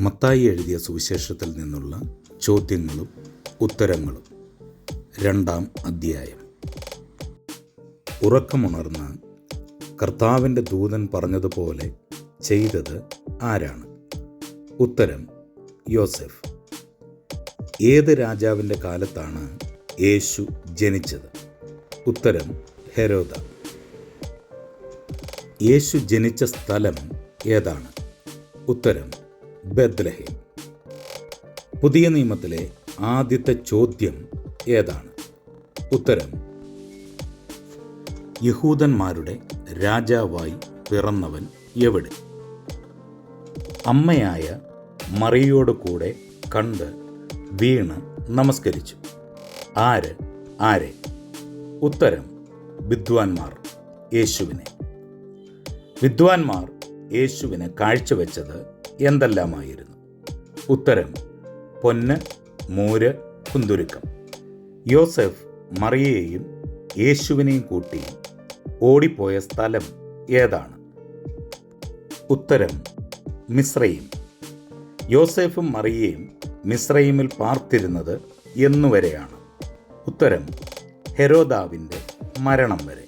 മത്തായി എഴുതിയ സുവിശേഷത്തിൽ നിന്നുള്ള ചോദ്യങ്ങളും ഉത്തരങ്ങളും. രണ്ടാം അധ്യായം. ഉറക്കമുണർന്ന കർത്താവിന്റെ ദൂതൻ പറഞ്ഞതുപോലെ ചെയ്തത് ആരാണ്? ഉത്തരം യോസെഫ്. ഏത് രാജാവിന്റെ കാലത്താണ് യേശു ജനിച്ചത്? ഉത്തരം ഹെരോദ. യേശു ജനിച്ച സ്ഥലം ഏതാണ്? ഉത്തരം ബദ്ലഹേം പുതിയ നിയമത്തിലെ ആദ്യത്തെ ചോദ്യം ഏതാണ്? ഉത്തരം യഹൂദന്മാരുടെ രാജാവായി പിറന്നവൻ എവിടെ? അമ്മയായ മറിയോട് കൂടെ കണ്ട് വീണ് നമസ്കരിച്ചു. ആര്? ആരെ? ഉത്തരം വിദ്വാൻമാർ യേശുവിനെ. വിദ്വാൻമാർ യേശുവിനെ കാഴ്ചവെച്ചത് എന്തെല്ലാമായിരുന്നു? ഉത്തരം പൊന്ന് മൂര് കുന്തുരുക്കം. യോസെഫ് മറിയയെയും യേശുവിനെയും കൂട്ടി ഓടിപ്പോയ സ്ഥലം ഏതാണ്? ഉത്തരം മിശ്രയും യോസെഫും മറിയയും മിശ്രയിമിൽ പാർത്തിരുന്നത് എന്നുവരെയാണ്. ഉത്തരം ഹെരോദാവിന്റെ മരണം വരെ.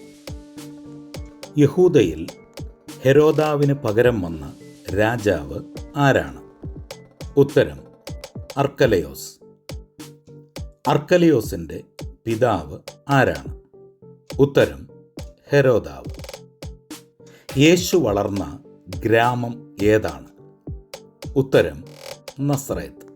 യഹൂദയിൽ ഹെരോദാവിന് പകരം വന്ന രാജാവ് ആരാണ്? ഉത്തരം അർക്കലയോസ്. അർക്കലയോസിന്റെ പിതാവ് ആരാണ്? ഉത്തരം ഹെരോദാവ്. യേശു വളർന്ന ഗ്രാമം ഏതാണ്? ഉത്തരം നസ്രയത്ത്